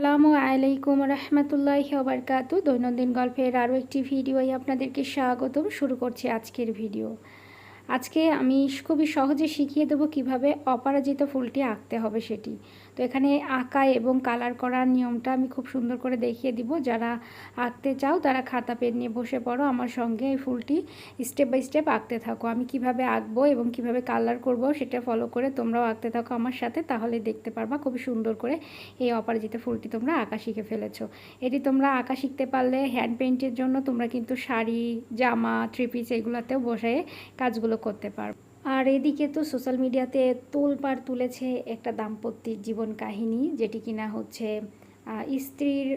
আসসালামু আলাইকুম রহমতুল্লাহ ওবরকাত দৈনন্দিন গল্পের আরও একটি ভিডিওই আপনাদেরকে স্বাগতম। শুরু করছি আজকের ভিডিও। আজকে আমি খুবই সহজে শিখিয়ে দেবো কীভাবে অপরাজিত ফুলটি আঁকতে হবে সেটি। তো এখানে আঁকা এবং কালার করার নিয়মটা আমি খুব সুন্দর করে দেখিয়ে দিব। যারা আঁকতে চাও তারা খাতা, পেন নিয়ে বসে পড়ো। আমার সঙ্গে এই ফুলটি স্টেপ বাই স্টেপ আঁকতে থাকো। আমি কীভাবে আঁকবো এবং কীভাবে কালার করব সেটা ফলো করে তোমরাও আঁকতে থাকো আমার সাথে। তাহলে দেখতে পারবা খুবই সুন্দর করে এই অপরাজিত ফুলটি তোমরা আঁকা শিখে ফেলেছো। এটি তোমরা আঁকা শিখতে পারলে হ্যান্ড পেন্টের জন্য তোমরা কিন্তু শাড়ি, জামা থ্রি পিস এগুলোতেও বসে কাজগুলো করতে পারো আর এদিকে তো সোশ্যাল মিডিয়াতে তোলপাড় তুলেছে একটা দাম্পত্যের জীবন কাহিনী, যেটি কিনা হচ্ছে স্ত্রীর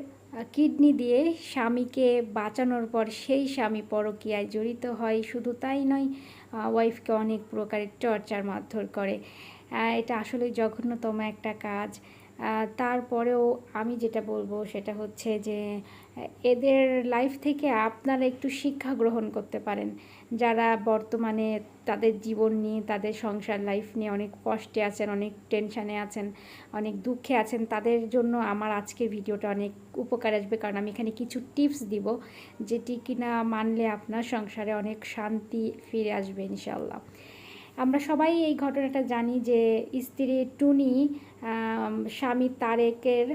কিডনি দিয়ে স্বামীকে বাঁচানোর পর সেই স্বামী পরকীয়ায় জড়িত হয়। শুধু তাই নয় ওয়াইফকে অনেক প্রকারের টর্চার মারধর করে। এটা আসলে জঘন্যতম একটা কাজ। তারপরেও আমি যেটা বলব সেটা হচ্ছে যে এদের লাইফ থেকে আপনারা একটু শিক্ষা গ্রহণ করতে পারেন। যারা বর্তমানে তাদের জীবন নিয়ে, তাদের সংসার লাইফ নিয়ে অনেক কষ্টে আছেন, অনেক টেনশানে আছেন, অনেক দুঃখে আছেন, তাদের জন্য আমার আজকের ভিডিওটা অনেক উপকার আসবে। কারণ আমি এখানে কিছু টিপস দিব, যেটি কিনা মানলে আপনার সংসারে অনেক শান্তি ফিরে আসবে ইনশাল্লাহ আমরা সবাই এই ঘটনাটা জানি যে স্ত্রী টুনি স্বামী তারেকের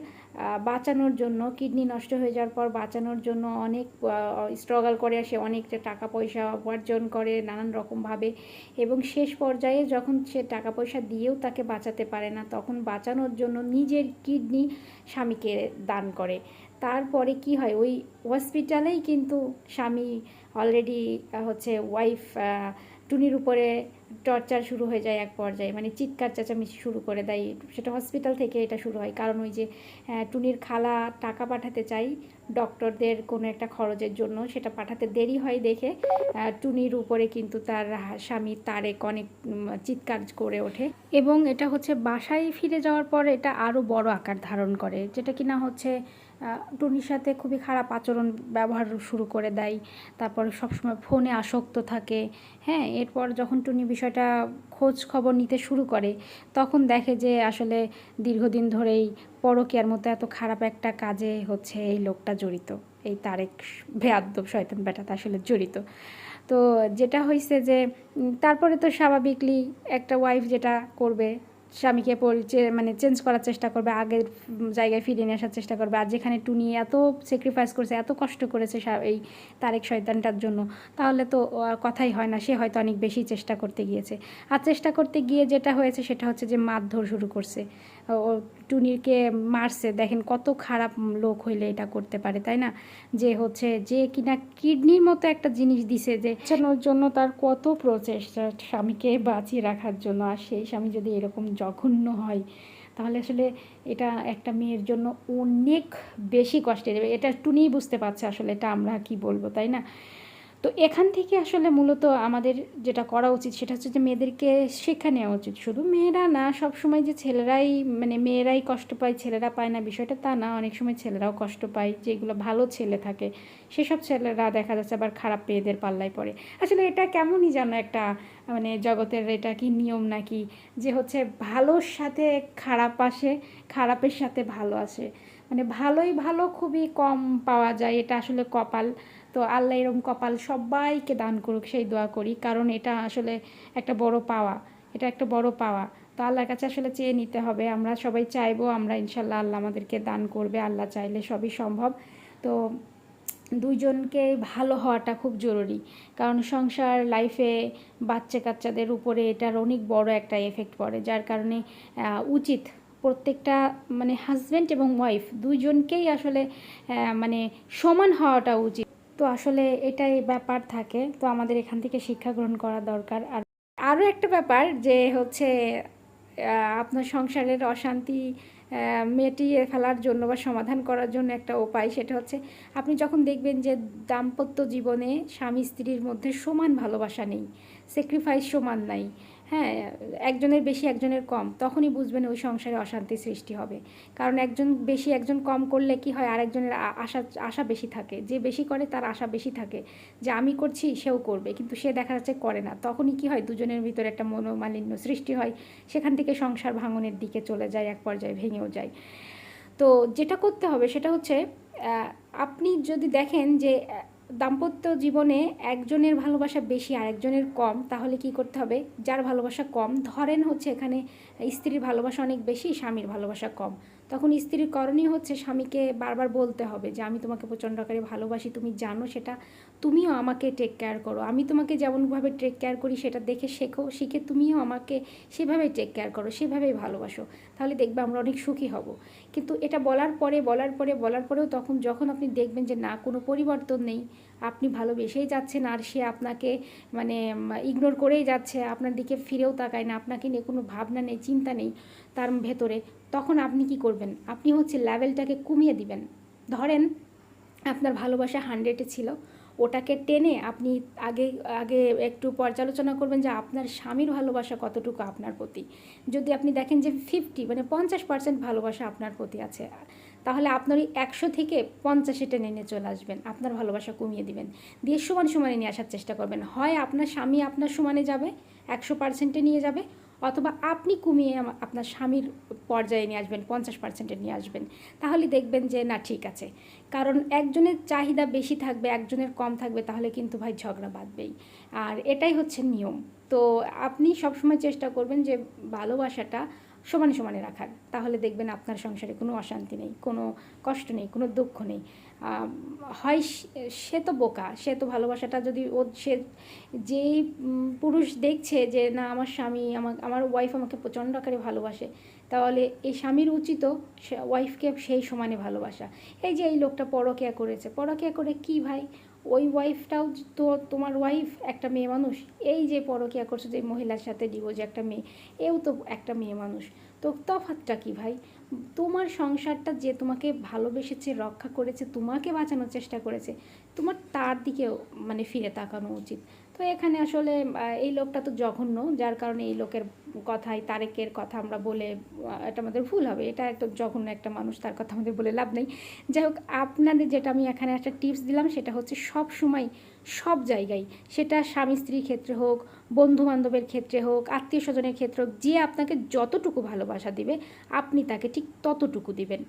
বাঁচানোর জন্য, কিডনি নষ্ট হয়ে যাওয়ার পর বাঁচানোর জন্য অনেক স্ট্রাগল করে, সে অনেক টাকা পয়সা উপার্জন করে নানান রকমভাবে এবং শেষ পর্যায়ে যখন সে টাকা পয়সা দিয়েও তাকে বাঁচাতে পারে না, তখন বাঁচানোর জন্য নিজের কিডনি স্বামীকে দান করে। তারপরে কি হয়? ওই হসপিটালেই কিন্তু স্বামী অলরেডি হচ্ছে ওয়াইফ টুনির উপরে টর্চার শুরু হয়ে যায় এক পর্যায়ে মানে চিৎকার চেঁচামেচি শুরু করে দেয়। সেটা হসপিটাল থেকে এটা শুরু হয়। কারণ ওই যে টুনির খালা টাকা পাঠাতে চাই ডক্টরদের কোনো একটা খরচের জন্য, সেটা পাঠাতে দেরি হয় দেখে টুনির উপরে কিন্তু তার স্বামী তারেক অনেক চিৎকার করে ওঠে। এবং এটা হচ্ছে বাসায় ফিরে যাওয়ার পর এটা আরও বড় আকার ধারণ করে, যেটা কিনা হচ্ছে টুনির সাথে খুবই খারাপ আচরণ ব্যবহার শুরু করে দেয়। তারপর সবসময় ফোনে আসক্ত থাকে। হ্যাঁ এরপর যখন টুনি বিষয়টা খোঁজ খবর নিতে শুরু করে, তখন দেখে যে আসলে দীর্ঘদিন ধরেই পরকিয়ার মতো এত খারাপ একটা কাজে হচ্ছে এই লোকটা জড়িত। এই তারেক ভেয়াদ্দব শয়তান বেটাতে আসলে জড়িত। তো যেটা হয়েছে যে তারপরে তো স্বাভাবিকলি একটা ওয়াইফ যেটা করবে স্বামীকে পরিচয় মানে চেঞ্জ করার চেষ্টা করবে, আগের জায়গায় ফিরিয়ে নিয়ে আসার চেষ্টা করবে। আর যেখানে টুনি এত স্যাক্রিফাইস করেছে, এত কষ্ট করেছে এই তারেক শয়তানটার জন্য, তাহলে তো কথাই হয় না। সে হয়তো অনেক বেশি চেষ্টা করতে গিয়েছে। আর চেষ্টা করতে গিয়ে যেটা হয়েছে, সেটা হচ্ছে যে মারধর শুরু করছে। টুনিরকে মারছে। দেখেন কত খারাপ লোক হইলে এটা করতে পারে, তাই না? যে হচ্ছে যে কিনা কিডনির মতো একটা জিনিস দিছে যে বাঁচানোর জন্য তার কত প্রচেষ্টা স্বামীকে বাঁচিয়ে রাখার জন্য। আর সেই স্বামী যদি এরকম জঘন্য হয়, তাহলে আসলে এটা একটা মেয়ের জন্য অনেক বেশি কষ্টে কষ্টের। এটা টুনিই বুঝতে পারছে আসলে এটা আমরা কি বলব, তাই না? তো এখান থেকে আসলে মূলত আমাদের যেটা করা উচিত সেটা হচ্ছে যে মেয়েদেরকে শিক্ষা নেওয়া উচিত। শুধু মেয়েরা না সব সময় যে ছেলেরাই মানে মেয়েরাই কষ্ট পায়, ছেলেরা পায় না বিষয়টা তা না। অনেক সময় ছেলেরাও কষ্ট পায় যেগুলো ভালো ছেলে থাকে। সেসব ছেলেরা দেখা যাচ্ছে আবার খারাপ মেয়েদের পাল্লায় পড়ে। আসলে এটা কেমনই যেন একটা মানে জগতের এটা কি নিয়ম নাকি? যে হচ্ছে ভালোর সাথে খারাপ আসে, খারাপের সাথে ভালো আসে। মানে ভালোই ভালো, খুবই কম পাওয়া যায় এটা আসলে কপাল। তো আল্লাহ এরম কপাল সবাইকে দান করুক, সেই দোয়া করি, কারণ এটা আসলে একটা বড় পাওয়া, এটা একটা বড় পাওয়া। তো আল্লাহর কাছে আসলে চেয়ে নিতে হবে, আমরা সবাই চাইব, আমরা ইনশাল্লাহ আল্লাহ আমাদেরকে দান করবে, আল্লাহ চাইলে সবই সম্ভব। তো দুইজনকে ভালো হওয়াটা খুব জরুরি, কারণ সংসার লাইফে বাচ্চা কাচ্চাদের উপরে এটার অনেক বড় একটা এফেক্ট পড়ে, যার কারণে উচিত প্রত্যেকটা মানে হাজব্যান্ড এবং ওয়াইফ দুইজনকেই আসলে মানে সমান হওয়াটা উচিত। তো আসলে এটাই ব্যাপার থাকে। তো আমাদের এখান থেকে শিক্ষা গ্রহণ করা দরকার। আর আরও একটা ব্যাপার যে হচ্ছে আপনার সংসারের অশান্তি মেটিয়ে ফেলার জন্য বা সমাধান করার জন্য একটা উপায় সেটা হচ্ছে, আপনি যখন দেখবেন যে দাম্পত্য জীবনে স্বামী স্ত্রীর মধ্যে সমান ভালোবাসা নেই স্যাক্রিফাইস সমান নাই। হ্যাঁ একজনের বেশি, একজনের কম। তখনই বুঝবেন ওই সংসারে অশান্তি সৃষ্টি হবে। কারণ একজন বেশি, একজন কম করলে কি হয়? আরেকজনের আশা আশা বেশি থাকে। যে বেশি করে তার আশা বেশি থাকে। যে আমি করছি, সেও করবে। কিন্তু সে দেখা যাচ্ছে করে না। তখনই কি হয়? দুজনের ভিতরে একটা মনোমালিন্য সৃষ্টি হয়। সেখান থেকে সংসার ভাঙনের দিকে চলে যায়, এক পর্যায়ে ভেঙেও যায়। তো যেটা করতে হবে সেটা হচ্ছে আপনি যদি দেখেন যে দাম্পত্য জীবনে একজনের ভালোবাসা বেশি আর একজনের কম, তাহলে কি করতে হবে? যার ভালোবাসা কম, ধরেন হচ্ছে এখানে স্ত্রীর ভালোবাসা অনেক বেশি, স্বামীর ভালোবাসা কম। তখন স্ত্রীর করণীয় হচ্ছে স্বামীকে বারবার বলতে হবে যে, আমি তোমাকে প্রচণ্ড আকারে ভালোবাসি, তুমি জানো সেটা, তুমিও আমাকে টেক কেয়ার করো। আমি তোমাকে যেমনভাবে টেক কেয়ার করি সেটা দেখে শেখো, শিখে তুমিও আমাকে সেভাবেই টেক কেয়ার করো, সেভাবেই ভালোবাসো। তাহলে দেখবে আমরা অনেক সুখী হব। কিন্তু এটা বলার পরে বলার পরে, বলার পরেও তখন যখন আপনি দেখবেন যে, না, কোনো পরিবর্তন নেই। আপনি ভালোবেসেই যাচ্ছেন আর সে আপনাকে মানে ইগনোর করেই যাচ্ছে, আপনার দিকে ফিরেও তাকায় না, আপনাকে নিয়ে কোনো ভাবনা নেই, চিন্তা নেই তার ভেতরে। তখন আপনি কি করবেন? আপনি হচ্ছে লেভেলটাকে কমিয়ে দিবেন। ধরেন আপনার ভালোবাসা হান্ড্রেডে ছিল, ওটাকে টেনে আপনি আগে আগে একটু পর্যালোচনা করবেন যে আপনার স্বামীর ভালোবাসা কতটুকু আপনার প্রতি। যদি আপনি দেখেন যে ফিফটি মানে পঞ্চাশ পার্সেন্ট ভালোবাসা আপনার প্রতি আছে, তাহলে আপনার ওই একশো থেকে পঞ্চাশে টেনে নিয়ে চলে আসবেন, আপনার ভালোবাসা কমিয়ে দিবেন। দিয়ে সমান সমানে নিয়ে আসার চেষ্টা করবেন। হয় আপনার স্বামী আপনার সমানে যাবে, একশো পার্সেন্টে নিয়ে যাবে অথবা আপনি কমিয়ে আপনার স্বামীর পর্যায়ে নিয়ে আসবেন, পঞ্চাশ পার্সেন্টে নিয়ে আসবেন, তাহলে দেখবেন যে না, ঠিক আছে। কারণ একজনের চাহিদা বেশি থাকবে, একজনের কম থাকবে, তাহলে কিন্তু ভাই ঝগড়া বাঁধবেই। আর এটাই হচ্ছে নিয়ম। তো আপনি সবসময় চেষ্টা করবেন যে ভালোবাসাটা সমানে সমানে রাখার। তাহলে দেখবেন আপনার সংসারে কোনো অশান্তি নেই, কোনো কষ্ট নেই, কোনো দুঃখ নেই। হয় সে- তো বোকা, সে তো ভালোবাসাটা যদি ও, সে যেই পুরুষ দেখছে যে না, আমার স্বামী, আমার আমার ওয়াইফ আমাকে প্রচণ্ড আকারে ভালোবাসে তাহলে এই স্বামীর উচিত ওয়াইফকে সেই সমানে ভালোবাসা। এই যে এই লোকটা পরকেয়া করেছে, পরকেয়া করে কি ভাই? ওই ওয়াইফটাও তো তোমার ওয়াইফ একটা মেয়ে মানুষ। এই যে পরকিয়া করছে যে মহিলার সাথে ডিভোর্স একটা মেয়ে, এও তো একটা মেয়ে মানুষ। তো তফাৎটা কি ভাই? তোমার সংসারটা যে তোমাকে ভালোবেসেছে, রক্ষা করেছে, তোমাকে বাঁচানোর চেষ্টা করেছে তোমার তার দিকেও মানে ফিরে তাকানো উচিত। তো এখানে আসলে এই লোকটা তো জঘন্য, যার কারণে এই লোকের কথাই তারেকের কথা আমরা বলে এটা আমাদের ভুল হবে। এটা একটা জঘন্য একটা মানুষ, তার কথা আমাদের বলে লাভ নেই। যাই হোক, আপনাদের যেটা আমি এখানে একটা টিপস দিলাম, সেটা হচ্ছে সব সময়, সব জায়গায়, সেটা স্বামী স্ত্রীর ক্ষেত্রে হোক বন্ধু বান্ধবের ক্ষেত্রে হোক আত্মীয় স্বজনের ক্ষেত্রে হোক, যে আপনাকে যতটুকু ভালোবাসা দিবে, আপনি তাকে ঠিক ততটুকু দিবেন।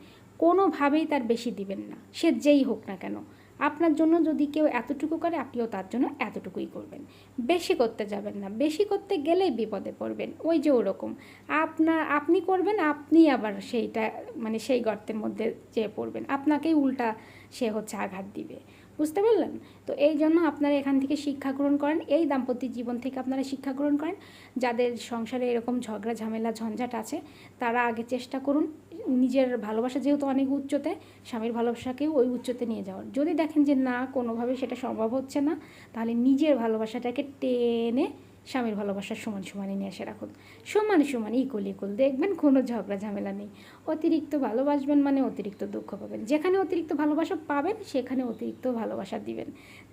কোনোভাবেই তার বেশি দিবেন না। সে যেই হোক না কেন। আপনার জন্য যদি কেউ এতটুকু করে, আপনিও তার জন্য এতটুকুই করবেন। বেশি করতে যাবেন না। বেশি করতে গেলেই বিপদে পড়বেন। ওই যে ওরকম। আপনার, আপনি করবেন, আপনি আবার সেইটা মানে সেই গর্তের মধ্যে যেয়ে পড়বেন। আপনাকেই উল্টা সে হচ্ছে আঘাত দিবে। বুঝতে পারলেন? তো এই জন্য আপনারা এখান থেকে শিক্ষা গ্রহণ করেন। এই দাম্পত্য জীবন থেকে আপনারা শিক্ষা গ্রহণ করেন। যাদের সংসারে এরকম ঝগড়া, ঝামেলা, ঝঞ্ঝাট আছে, তারা আগে চেষ্টা করুন। নিজের ভালোবাসা যেহেতু অনেক উচ্চতে, স্বামীর ভালোবাসাকেও ওই উচ্চতে নিয়ে যাওয়ার। যদি দেখেন যে না, কোনোভাবে সেটা সম্ভব হচ্ছে না, তাহলে নিজের ভালোবাসাটাকে টেনে স্বামীর ভালোবাসার সমান সমানে নিয়ে এসে রাখুন। সমান সমান ইকুল ইকুল দেখবেন কোনো ঝগড়া, ঝামেলা নেই। অতিরিক্ত ভালোবাসবেন মানে অতিরিক্ত দুঃখ পাবেন। যেখানে অতিরিক্ত ভালোবাসা পাবেন, সেখানে অতিরিক্ত ভালোবাসা দিবেন।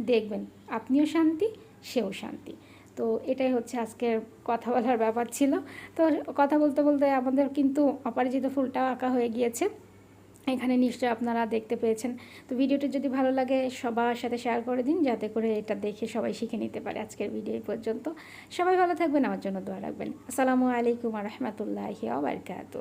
দেখবেন, আপনিও শান্তি, সেও শান্তি। তো এটাই হচ্ছে আজকের কথা বলার ব্যাপার ছিল। তো কথা বলতে বলতে আমাদের কিন্তু অপরাজিত ফুলটাও আঁকা হয়ে গিয়েছে। এখানে নিশ্চয়ই আপনারা দেখতে পেয়েছেন। তো ভিডিওটি যদি ভালো লাগে সবার সাথে শেয়ার করে দিন, যাতে করে এটা দেখে সবাই শিখে নিতে পারে আজকের ভিডিও পর্যন্ত। সবাই ভালো থাকবেন, আমার জন্য দোয়া রাখবেন। আসসালামু আলাইকুম রহমতুল্লাহি আবরকাত